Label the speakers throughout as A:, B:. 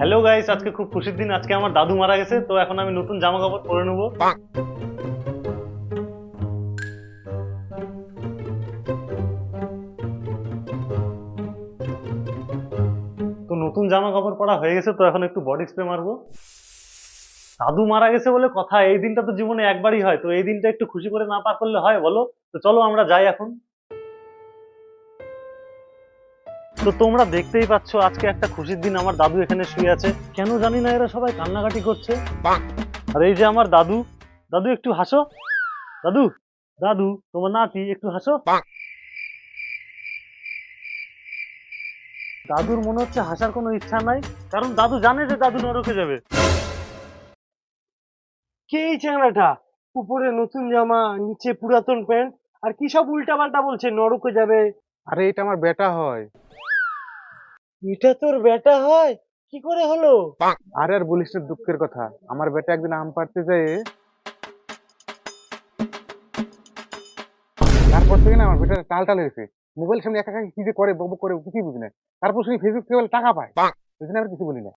A: Hello guys আজকে খুব খুশির দিন। আজকে আমার দাদু মারা গেছে, তো এখন আমি নতুন জামা কাপড় পরে নেব। তো নতুন জামা কাপড় পরা হয়ে গেছে, তো এখন একটু বডি স্প্রে মারবো। দাদু মারা গেছে বলে কথা, এই দিনটা তো জীবনে একবারই হয়, তো এই দিনটা একটু খুশি করে না পার করলে হয়, বলো? তো চলো আমরা যাই এখন। তো তোমরা দেখতেই পাচ্ছ আজকে একটা খুশির দিন আমার দাদু এখানে শুয়ে আছে। কেন জানি না এরা সবাই কান্নাকাটি করছে। আর এই যে আমার দাদু দাদু একটু হাসো। দাদু দাদু তোমার নাতি একটু হাসো। দাদুর মনে হচ্ছে হাসার কোনো ইচ্ছা নাই কারণ দাদু জানে যে দাদু নরকে যাবে।
B: কে এই চ্যাংড়াটা? উপরে নতুন জামা নিচে পুরাতন প্যান্ট আর কি সব উল্টা পাল্টা বলছে নরকে যাবে।
C: আরে এটা আমার বেটা হয়।
B: এটা তোর বেটা হয়? কি করে হলো?
C: আরে আর বলিস না দুঃখের কথা আমার বেটা একদিন আম পাড়তে যায়। তারপর থেকে না আমার বেটা টাল টাল হয়েছে। মোবাইল সামনে একা একা কি যে করে বকবক করে কিছুই বুঝি না। তারপর শুনি ফেসবুক থেকে বলে টাকা পায়। ওই না আর কিছু বলি না।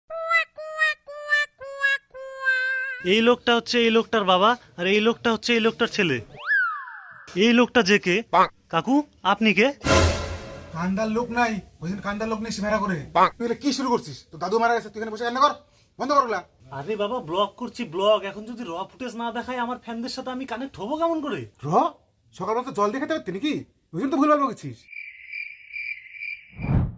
A: এই লোকটা হচ্ছে এই লোকটার বাবা আর এই লোকটা হচ্ছে এই লোকটার ছেলে। এই লোকটা যে কে? কাকু আপনি কে?
D: কান্দার লোক নাই ওই দিন কান্দার লোক নেই সে ভেড়া করে। তুই এটা কি শুরু করছিস? তো দাদু মারা গেছে তুই এখানে বসে কান্না কর। বন্ধ কর
A: আরে বাবা ব্লগ করছি ব্লগ এখন যদি র ফুটেজ না দেখায় আমার ফ্যানদের সাথে আমি কানেক্ট হব কেমন করে?
D: র? সকালবেলা তো জল দেখাতে পারতি নাকি? ওই জন্য তো ভুলভাল বকেছিস।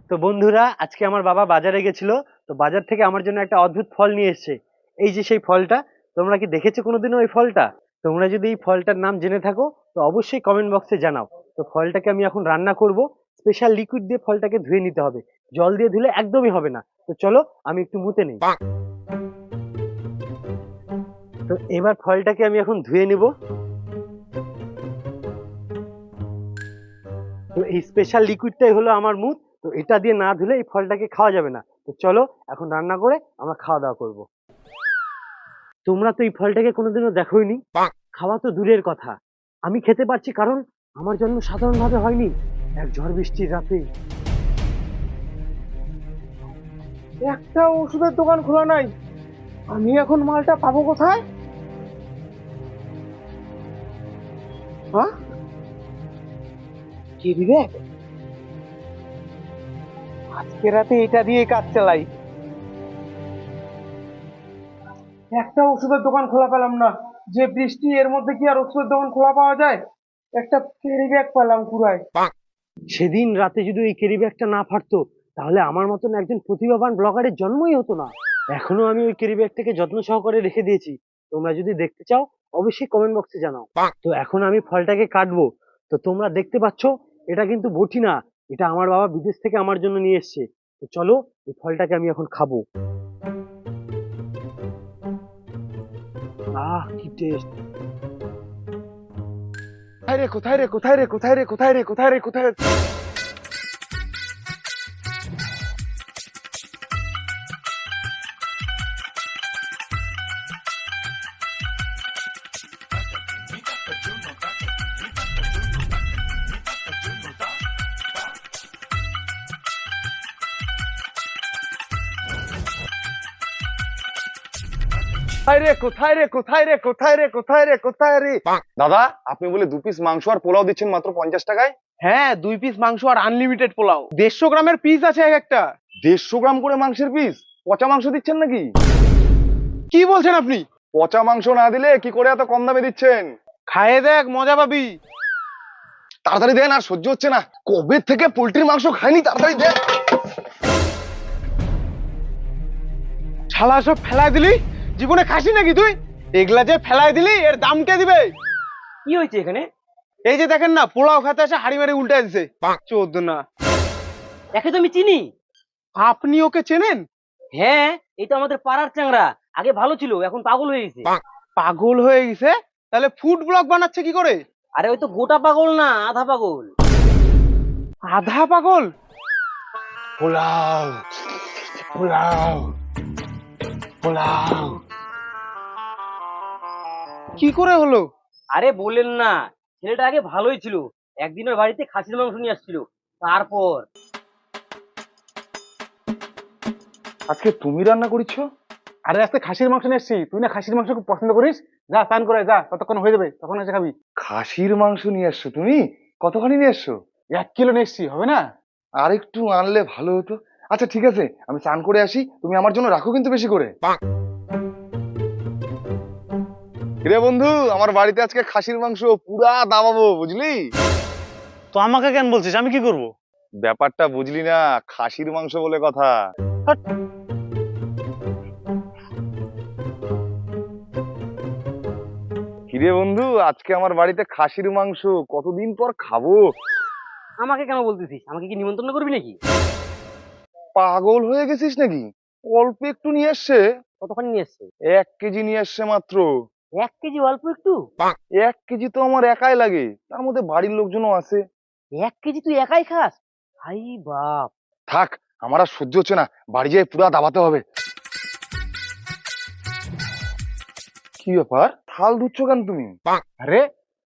B: তো বন্ধুরা আজকে আমার বাবা বাজারে গেছিল তো বাজার থেকে আমার জন্য একটা অদ্ভুত ফল নিয়ে এসেছে। এই যে সেই ফলটা তোমরা কি দেখেছ কোনোদিনও ওই ফলটা? তোমরা যদি এই ফলটার নাম জেনে থাকো তো অবশ্যই কমেন্ট বক্সে জানাও। তো ফলটাকে আমি এখন রান্না করব। স্পেশাল লিকুইড দিয়ে ফলটাকে ধুয়ে নিতে হবে। জল দিয়ে ধুলে একদমই হবে না। তো চলো আমি একটু মুতে নিই। তো এবার ফলটাকে আমি এখন ধুয়ে নিব। তো এই স্পেশাল লিকুইডটাই হলো আমার মুখ তো এটা দিয়ে না ধুলে এই ফলটাকে খাওয়া যাবে না। তো চলো এখন রান্না করে আমরা খাওয়া দাওয়া করব। তোমরা তো এই ফলটাকে কোনোদিনও দেখোইনি। খাওয়া তো দূরের কথা। আমি খেতে পারছি কারণ আমার জন্ম সাধারণভাবে হয়নি। এক ঝড় বৃষ্টির রাতে। একটা ওষুধের দোকান খোলা নাই। আমি এখন মালটা পাবো কোথায়? হ্যাঁ? কি বিবেক? আজকে রাতে এটা দিয়ে কাজ চালাই। একটা ওষুধের দোকান খোলা পেলাম না। যে বৃষ্টি, এর মধ্যে কি আর ওষুধের দোকান খোলা পাওয়া যায়? একটা ক্যারি ব্যাগ পেলাম কুড়ায় সেদিন রাতে যদি ওই ক্যারি ব্যাগটা না ফাটতো তাহলে আমার মতন একজন প্রতিভাবান ব্লগারের জন্মই হতো না। এখনও আমি ওই ক্যারি ব্যাগটাকে যত্ন সহকারে রেখে দিয়েছি। তোমরা যদি দেখতে চাও অবশ্যই কমেন্ট বক্সে জানাও। তো এখন আমি ফলটাকে কাটবো। তো তোমরা দেখতে পাচ্ছ এটা কিন্তু বটি না এটা আমার বাবা বিদেশ থেকে আমার জন্য নিয়ে এসেছে। তো চলো এই ফলটাকে আমি এখন খাব। আহ কি টেস্ট কোথায় রে কোথায় রে কোথায় রে কোথায় রে কোথায় রে কোথায় রে কোথায় কোথায় রে কোথায় রে কোথায় রে কোথায় রে কোথায় রে কোথায় রে?
C: দাদা আপনি বলে দু পিস মাংস আর পোলাও দিচ্ছেন মাত্র পঞ্চাশ টাকায়?
B: হ্যাঁ দুই পিস মাংস আর আনলিমিটেড পোলাও। দেড়শো গ্রামের পিস আছে এক একটা।
C: দেড়শো গ্রাম করে মাংসের পিস পচা মাংস দিচ্ছেন নাকি?
B: কি বলছেন আপনি?
C: পচা মাংস না দিলে কি করে এত কম দামে দিচ্ছেন?
B: খায়ে দেখ মজা পাবি।
C: তাড়াতাড়ি দেন আর সহ্য হচ্ছে না। কবে থেকে পোল্ট্রির মাংস খাইনি তাড়াতাড়ি দেন।
B: শালা সব ফেলায় দিলি? জীবনে খাসি নাকি তুই? এগুলা যে ফেলাই দিলি এর দাম কে দিবে? কি হয়েছে এখানে? এই যে দেখেন না পোলাও খাতে এসে হাড়ি মারি উল্টে দিছে চোদ্দ না।
E: একে তো আমি চিনি।
B: আপনি ওকে চেনেন?
E: হ্যাঁ এই তো আমাদের পাড়ার চ্যাংড়া আগে ভালো ছিল এখন পাগল হয়ে গেছে।
B: পাগল হয়ে গেছে? তাহলে ফুড ব্লগ বানাচ্ছে কি করে?
E: আরে ওই তো গোটা পাগল না আধা পাগল।
B: আধা পাগল?
C: পোলাও। পোলাও। পোলাও।
B: কি করে হলো?
E: আরে বললেন না ছেলেটা আগে ভালোই ছিল। একদিন ওর বাড়িতে খাসির মাংস নিয়ে আসছিল। তারপর?
D: আজকে তুমি রান্না করিচ্ছ
C: আরে আজকে খাসির মাংস নিয়ে এসছি। তুই না খাসির মাংস খুব পছন্দ করিস? যা স্নান করে যা ততক্ষণ হয়ে যাবে তখন এসে খাবি।
D: খাসির মাংস নিয়ে আসছো তুমি? কতখানি নিয়ে এসছো?
C: এক কিলো নিয়ে এসছি হবে না?
D: আর একটু আনলে ভালো হতো। আচ্ছা ঠিক আছে আমি স্নান করে আসি। তুমি আমার জন্য রাখো কিন্তু বেশি করে। রে বন্ধু আমার বাড়িতে আজকে খাসির মাংস পুরা দাবাবো বুঝলি?
A: তো আমাকে কেন বলছিস? আমি কি করব?
D: ব্যাপারটা বুঝলি না খাসির মাংস বলে কথা। কিরে বন্ধু আজকে আমার বাড়িতে খাসির মাংস কতদিন পর খাব?
E: আমাকে কেন বলতেছিস? আমাকে কি নিমন্ত্রণ করবি নাকি?
D: পাগল হয়ে গেছিস নাকি? অল্প একটু নিয়ে এসছে।
E: কতক্ষণ নিয়ে এসছে?
D: এক কেজি নিয়ে এসছে মাত্র।
E: এক কেজি অল্প একটু?
D: এক কেজি তো আমার একাই লাগে তার মধ্যে বাড়ির লোকজনও আছে।
E: এক কেজি তুই একাই খাস? ভাই বাপ।
D: থাক আমার আর সহ্য হচ্ছে না বাড়ি যেয়ে পুরা দাবাতে হবে। কি ব্যাপার? থাল ধুচ্ছ কেন তুমি?
C: আরে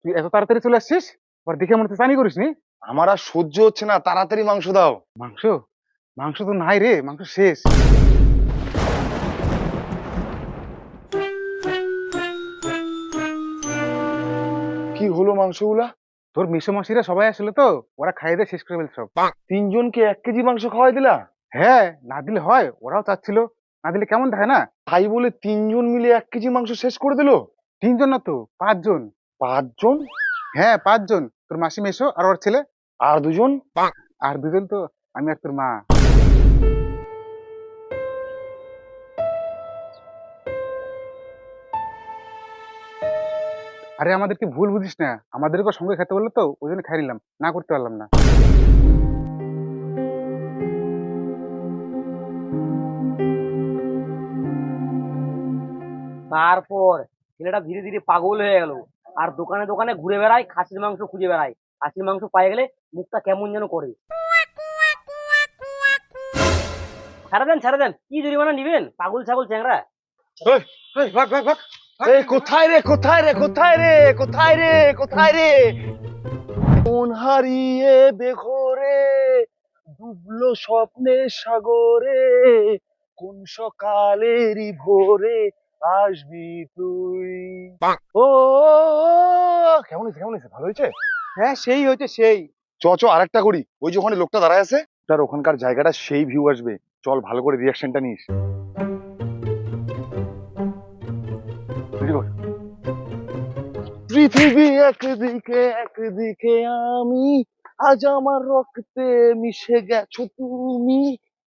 C: তুই এত তাড়াতাড়ি চলে আসছিস? পর দেখে মনে হচ্ছে চানি করিস নি
D: আমার আর সহ্য হচ্ছে না তাড়াতাড়ি মাংস দাও।
C: মাংস? মাংস তো নাই রে মাংস শেষ।
D: হলো মাংসগুলা
C: তোর মিশো মাসিরা সবাই আসলে তো ওরা খাইয়ে দিয়ে শেষ করে ফেলছে সব।
D: তিনজনকে এক কেজি মাংস খাওয়াই দিলা?
C: হ্যাঁ না দিলে হয় ওরাও চাচ্ছিল না দিলে কেমন দেখায় না?
D: তাই বলে তিনজন মিলে এক কেজি মাংস শেষ করে দিলো?
C: তিনজন না তো পাঁচজন।
D: পাঁচজন?
C: হ্যাঁ পাঁচজন তোর মাসি মেশো আর ওর ছেলে
D: আর দুজন।
C: আর দুজন তো আমি আর তোর মা। আরে আমাদেরকে ভুল বুঝিস না। আমাদেরকে সঙ্গে খেতে বলল তো ওই জন্য খাই নিলাম। না করতে পারলাম না।
E: তারপর ছেলেটা ধীরে ধীরে পাগল হয়ে গেল। আর দোকানে দোকানে ঘুরে বেড়ায় খাসির মাংস খুঁজে বেড়ায়। খাসির মাংস পাই গেলে মুখটা কেমন যেন করে। ছাড়া দেন ছাড়া দেন। কি জরিমানা নিবেন? পাগল ছাগল চ্যাংরা
D: এই কোথায় রে কোথায় রে কোথায় রে কোথায় রে কোথায় রে? মন হারিয়ে বেঘরে ডুবলো স্বপ্নের সাগরে কোন সকালেরই ভোরে আসবি তুই? ও কেমন হয়েছে কেমন হয়েছে ভালো হয়েছে?
B: হ্যাঁ সেই হয়েছে সেই।
D: চ চ আরেকটা করি। ওই যে ওখানে লোকটা দাঁড়ায় আছে তার ওখানকার জায়গাটা সেই ভিউ আসবে। চল ভালো করে রিয়াকশনটা নিস। পৃথিবী একদিকে একদিকে আমি। আজ আমার রক্তে মিশে গেছো তুমি।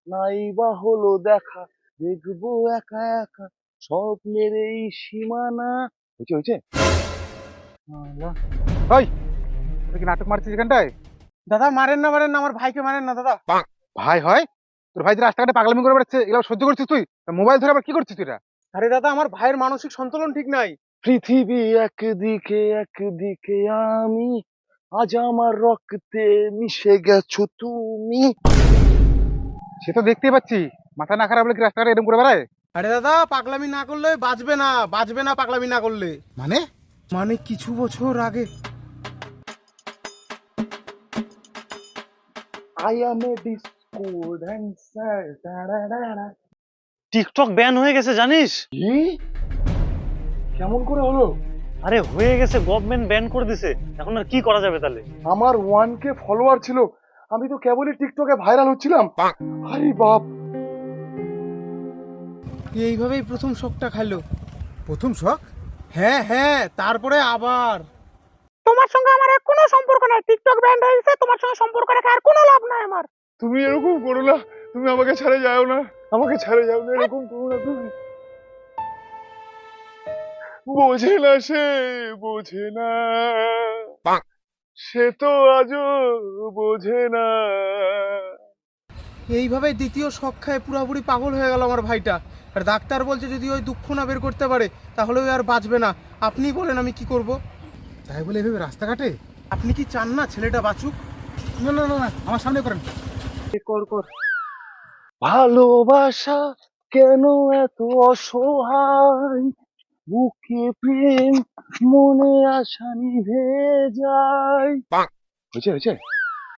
D: নাই বা হলো দেখা দেখব একা একা স্বপ্নের এই সীমানা। হয়েছে হয়েছে?
C: তুই কি নাটক মারছিস এখানটায়?
B: দাদা মারেন না মারেন না আমার ভাইকে মারেন না দাদা।
C: ভাই হয়? তোর ভাই যে রাস্তাঘাটে পাগলামি করে বেড়াচ্ছে এগুলো সহ্য করছিস তুই? মোবাইল ধরে আবার কি করছিস তুই এটা?
B: আরে দাদা আমার ভাইয়ের মানসিক সন্তুলন ঠিক নাই।
D: পৃথিবী একদিকে একদিকে আমি। আজ আমার রক্তে মিশে গেছো তুমি।
C: সে তো দেখতেই পাচ্ছি। মাথা না খারাপ হলে কি রাস্তাঘাটে এরকম করে বেড়ায়?
B: আরে দাদা পাগলামি না করলে বাঁচবে না বাঁচবে না পাগলামি না করলে।
C: মানে?
B: মানে কিছু বছর আগে।
D: I M A disco dancer
A: TikTok ban হয়ে গেছে জানিস?
D: কেমন করে হলো?
A: আরে হয়ে গেছে গভর্নমেন্ট ব্যান করে দিছে। এখন আর কি করা যাবে তাহলে?
D: আমার ওয়ান কে ফলোয়ার ছিল। আমি তো কেবলই টিকটকে ভাইরাল হচ্ছিলাম। আরে বাপ!
B: এইভাবেই প্রথম শখটা খাইলো।
C: প্রথম শখ?
B: হ্যাঁ হ্যাঁ তারপরে আবার।
F: তোমার সঙ্গে আমার আর কোনো সম্পর্ক নাই। টিকটক ব্যান্ড হয়ে গেছে তোমার সঙ্গে সম্পর্ক রেখে আর কোনো লাভ নাই আমার।
D: তুমি এরকম করো না তুমি আমাকে ছেড়ে যাও না। আমাকে ছেড়ে যাও না এরকম করো না তুমি। বোঝে না সে বোঝে না। সে তো আজও বোঝে না।
B: এইভাবে দ্বিতীয় শখ খায় পুরোপুরি পাগল হয়ে গেল আমার ভাইটা। আর ডাক্তার বলছে যদি ওই দুঃখ না বের করতে পারে তাহলে ওই আর বাঁচবে না। আপনি বলেন আমি কি করব?
C: তাই বলে এভাবে রাস্তাঘাটে?
B: আপনি কি চান না ছেলেটা বাঁচুক?
C: না না না না আমার সামনে করেন।
B: কর কর।
D: ভালোবাসা কেন এত অসহায়? বুকে প্রেম মনে আশা নিভে যায়। হয়েছে হয়েছে?